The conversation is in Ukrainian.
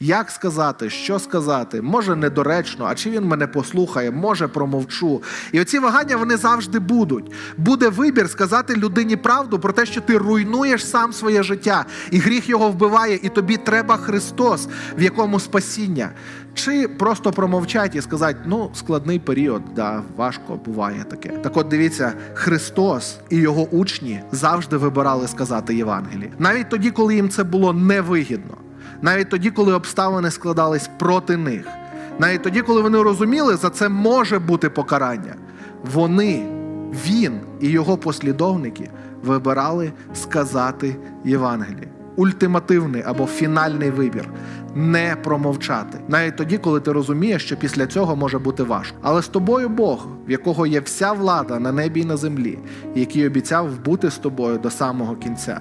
Як сказати, що сказати, може недоречно, а чи він мене послухає, може промовчу. І оці вагання вони завжди будуть. Буде вибір сказати людині правду про те, що ти руйнуєш сам своє життя, і гріх його вбиває, і тобі треба Христос, в якому спасіння. Чи просто промовчать і сказати, ну, складний період, да, важко буває таке. Так от дивіться, Христос і його учні завжди вибирали сказати Євангеліє. Навіть тоді, коли їм це було невигідно, навіть тоді, коли обставини складались проти них, навіть тоді, коли вони розуміли, за це може бути покарання, вони, він і його послідовники вибирали сказати Євангеліє. Ультимативний або фінальний вибір не промовчати, навіть тоді, коли ти розумієш, що після цього може бути важко. Але з тобою Бог, в якого є вся влада на небі і на землі, який обіцяв бути з тобою до самого кінця.